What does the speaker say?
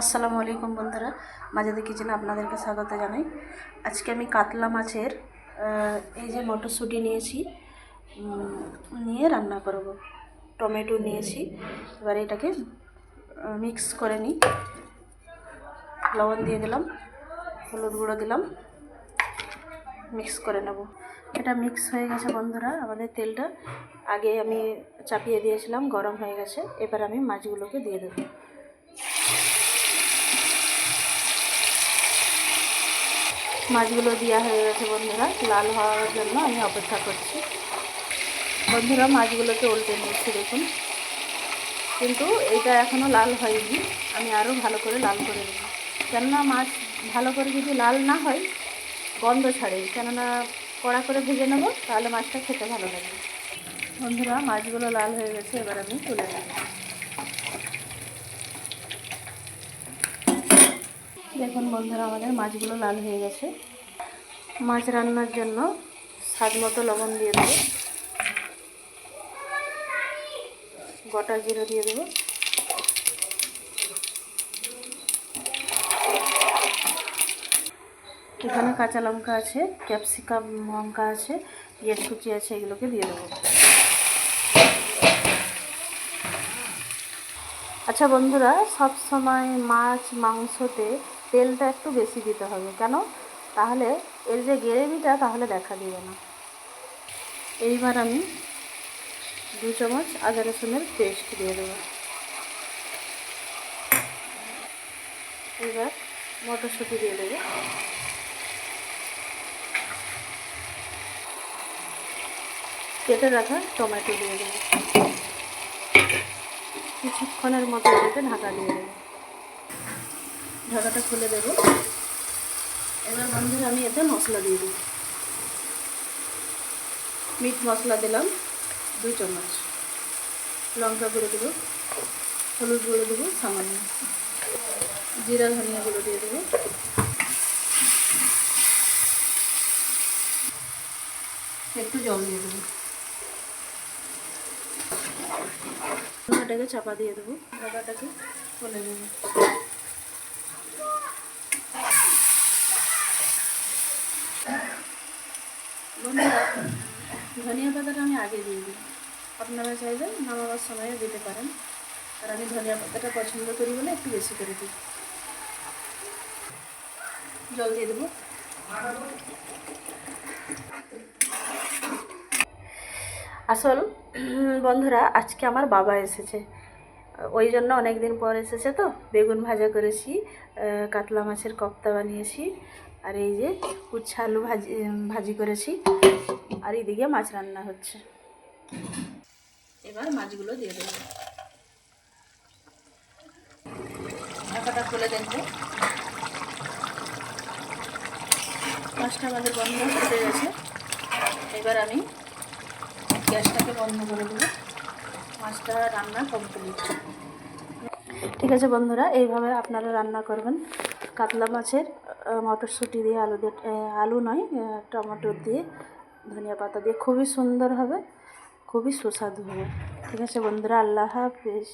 আসসালামু আলাইকুম বন্ধুরা মাঝাদি কিচেনে আপনাদেরকে স্বাগত জানাই। আজকে আমি কাতলা মাছের এই যে মটরশুঁটি নিয়েছি নিয়ে রান্না করব। টমেটো নিয়েছি, এবার এটাকে মিক্স করে নিই। লবণ দিয়ে দিলাম, হলুদ গুঁড়ো দিলাম মিক্স করে নেব। এটা মিক্স হয়ে গেছে বন্ধুরা, আমাদের তেলটা আগে আমি চাপিয়ে দিয়েছিলাম, গরম হয়ে গেছে, এবার আমি মাছগুলোকে দিয়ে দেবো। মাছগুলো দেওয়া হয়ে গেছে বন্ধুরা, লাল হওয়ার জন্য আমি অপেক্ষা করছি। বন্ধুরা, মাছগুলোকে উল্টে নিচ্ছি, দেখুন। কিন্তু এটা এখনও লাল হয়নি, আমি আরও ভালো করে লাল করে নেব। কেননা মাছ ভালো করে যদি লাল না হয়, গন্ধ ছাড়ে। কেননা কড়া করে ভেজে নেব, তাহলে মাছটা খেতে ভালো লাগবে বন্ধুরা, মাছগুলো লাল হয়ে গেছে, এবার আমি তুলে নেব। দেখুন বন্ধুরা, আমাদের মাছগুলো লাল হয়ে গেছে। মাছ রান্নার জন্য স্বাদ মতো লবণ দিয়ে দেবো। গোটা জিরে দিয়ে দেবো। এখানে কাঁচা লঙ্কা আছে, ক্যাপসিকাম লঙ্কা আছে পেঁয়াজ কুচি আছে, এগুলোকে দিয়ে দেবো। আচ্ছা বন্ধুরা সব সময় মাছ মাংসতে তেলটা একটু বেশি দিতে হবে, কেন? তাহলে এর যে গ্রেভিটা, তাহলে দেখা দিবে না। এইবার আমি দু চামচ আদা রসুনের পেস্ট দিয়ে দেবো। এবার মটরশুঁটি দিয়ে দেবো। কেটে রাখা টমেটো দিয়ে দেবো। কিছুক্ষণের মতো ঢাকা দিয়ে দেবো। ঢাকাটা খুলে দেবো। এবার বন্ধুরা আমি এতে মশলা দিয়ে দেবো। মিট মশলা দিলাম, দুই চামচ। লঙ্কা গুঁড়ো দেবো, হলুদ গুঁড়ো দেবো, সামান্য। জিরা ধনিয়া গুঁড়ো দিয়ে দেবো। একটু জল দিয়ে দেবো। ঢাকাটাকে চাপা দিয়ে দেবো। ঢাকাটাকে খুলে দেবো বন্ধুরা ধনিয়া পাতাটা আমি আগে দিয়ে দিই। আপনারা চাইলে নামাবার সময়ও দিতে পারেন। আর আমি ধনিয়া পাতাটা পছন্দ করি বলে একটু বেশি করে দিই। জল দিয়ে দেবো। আসল বন্ধুরা, আজকে আমার বাবা এসেছে। ওই জন্য অনেক দিন পর এসেছে তো। বেগুন ভাজা করেছি কাতলা মাছের কপ্তা বানিয়েছি। আর এই যে উচ্ছে আলু ভাজি ভাজি করেছি। আর এদিকে মাছ রান্না হচ্ছে। এবার মাছগুলো দিয়ে দেবো। ঢাকাটা খুলে দেখব। মাছটা আমাদের বন্ধ হতে গেছে। এবার আমি গ্যাসটাকে বন্ধ করে দেবো। মাছটা রান্না কমপ্লিট। ঠিক আছে বন্ধুরা, এইভাবে আপনারা রান্না করবেন। কাতলা মাছের মটরশুঁটি দিয়ে আলু দিয়ে আলু নয় টমেটো দিয়ে, ধনিয়া পাতা দিয়ে। খুবই সুন্দর হবে, খুবই সুস্বাদু হবে। ঠিক আছে বন্ধুরা, আল্লাহ হাফিজ।